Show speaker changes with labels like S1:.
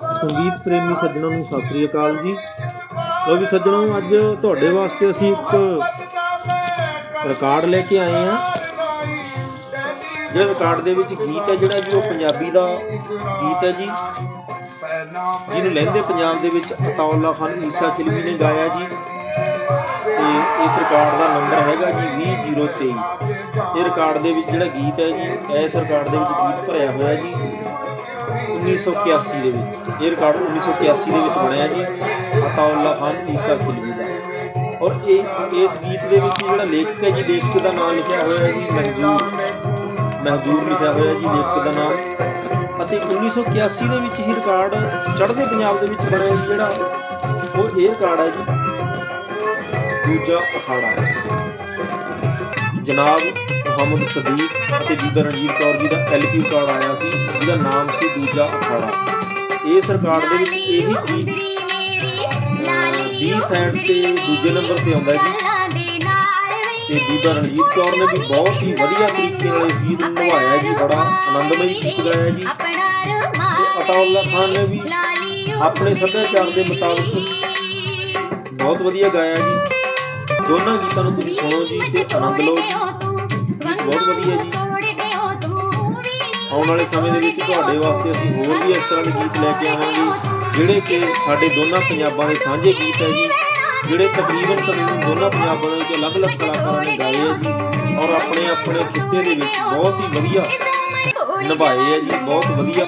S1: ਸੰਗੀਤ ਪ੍ਰੇਮੀ ਸੱਜਣਾਂ ਨੂੰ ਸਤਿ ਸ੍ਰੀ ਅਕਾਲ ਜੀ। ਲੋ ਵੀ ਸੱਜਣੋ, ਅੱਜ ਤੁਹਾਡੇ ਵਾਸਤੇ ਅਸੀਂ ਇੱਕ ਰਿਕਾਰਡ ਲੈ ਕੇ ਆਏ ਹਾਂ। ਜਿਹੜਾ ਰਿਕਾਰਡ ਦੇ ਵਿੱਚ ਗੀਤ ਹੈ, ਜਿਹੜਾ ਜੀ ਉਹ ਪੰਜਾਬੀ ਦਾ ਗੀਤ ਹੈ ਜੀ। ਜਿਹਨੂੰ ਲਹਿੰਦੇ ਪੰਜਾਬ ਦੇ ਵਿੱਚ ਅਤਾਉਲਾ ਖਾਨ ਈਸਾ ਖਿਲਵੀ ਨੇ ਗਾਇਆ ਜੀ। ਤੇ ਇਸ ਰਿਕਾਰਡ ਦਾ ਨੰਬਰ ਹੈਗਾ ਜੀ 20023 ਇਹ ਰਿਕਾਰਡ ਦੇ ਵਿੱਚ ਜਿਹੜਾ ਗੀਤ ਹੈ ਜੀ, ਇਸ ਰਿਕਾਰਡ ਦੇ ਵਿੱਚ ਗੀਤ ਭਰਿਆ ਹੋਇਆ ਜੀ। 1981 ਦੇ ਵਿੱਚ। ਇਹ ਰਿਕਾਰਡ 1981 ਦੇ ਵਿੱਚ ਬਣਿਆ ਜੀ। ਅਤਾਉਲਾ ਖਾਨ ਈਸਾ ਖਿਲਵੀ ਦਾ। ਔਰ ਇਹ, ਇਸ ਗੀਤ ਦੇ ਵਿੱਚ ਜਿਹੜਾ ਲੇਖਕ ਹੈ ਜੀ, ਲੇਖਕ ਦਾ ਨਾਮ ਲਿਖਿਆ ਹੋਇਆ ਹੈ ਜੀ, ਮਹਿਜੂਰ। ਮਹਿਜੂਰ ਲਿਖਿਆ ਹੋਇਆ ਜੀ, ਲੇਖਕ ਦਾ ਨਾਮ। ਅਤੇ 1981 ਦੇ ਵਿੱਚ ਹੀ ਰਿਕਾਰਡ ਚੜ੍ਹਦੇ ਪੰਜਾਬ ਦੇ ਵਿੱਚ ਬਣਿਆ ਜੀ, ਜਿਹੜਾ ਉਹ ਇਹ ਰਿਕਾਰਡ ਹੈ ਜੀ। ਦੂਜਾ ਅਖਾੜਾ। ਜਨਾਬ ਮੁਹੰਮਦ ਸਦੀਕ ਅਤੇ ਬੀਬੀ ਰਣਜੀਤ ਕੌਰ ਜੀ ਦਾ ਐਲਪੀ ਰਿਕਾਰਡ ਆਇਆ ਸੀ, ਜਿਹਦਾ ਨਾਮ ਸੀ ਦੂਜਾ ਅਖਾੜਾ। ਇਸ ਰਿਕਾਰਡ ਦੇ ਵਿੱਚ ਇਹੀ ਗੀਤ 20 ਸਾਈਡ ਤੇ ਦੂਜੇ ਨੰਬਰ ਤੇ ਆਉਂਦਾ ਜੀ। ਤੇ ਬੀਬਾ ਰਣਜੀਤ ਕੌਰ ਨੇ ਵੀ ਬਹੁਤ ਹੀ ਵਧੀਆ ਤਰੀਕੇ ਨਾਲ ਇਸ ਗੀਤ ਨੂੰ ਨਿਭਾਇਆ ਜੀ, ਬੜਾ ਆਨੰਦਮਈ ਗੀਤ ਗਾਇਆ ਜੀ। ਤੇ ਅਤਾਉਲਾ ਖਾਨ ਨੇ ਵੀ ਆਪਣੇ ਸੱਭਿਆਚਾਰ ਦੇ ਮੁਤਾਬਕ ਬਹੁਤ ਵਧੀਆ ਗਾਇਆ ਜੀ। ਦੋਨਾਂ ਗੀਤਾਂ ਨੂੰ ਤੁਸੀਂ ਸੁਣੋ ਜੀ ਤੇ ਆਨੰਦ ਲਓ ਜੀ। ਬਹੁਤ ਵਧੀਆ ਜੀ। ਆਉਣ ਵਾਲੇ ਸਮੇਂ ਦੇ ਵਿੱਚ ਤੁਹਾਡੇ ਵਾਸਤੇ ਅਸੀਂ ਹੋਰ ਵੀ ਇਸ ਤਰ੍ਹਾਂ ਦੇ ਗੀਤ ਲੈ ਕੇ ਆਵਾਂਗੇ, ਜਿਹੜੇ ਕਿ ਸਾਡੇ ਦੋਨਾਂ ਪੰਜਾਬਾਂ ਦੇ ਸਾਂਝੇ ਗੀਤ ਹੈ ਜੀ, ਜਿਹੜੇ ਤਕਰੀਬਨ ਤਕਰੀਬਨ ਦੋਨਾਂ ਪੰਜਾਬਾਂ ਦੇ ਵਿੱਚ ਅਲੱਗ-ਅਲੱਗ ਕਲਾਕਾਰਾਂ ਨੇ ਗਾਏ ਹੈ ਜੀ ਔਰ ਆਪਣੇ ਆਪਣੇ ਖਿੱਤੇ ਦੇ ਵਿੱਚ ਬਹੁਤ ਹੀ ਵਧੀਆ ਨਿਭਾਏ ਹੈ ਜੀ, ਬਹੁਤ ਵਧੀਆ।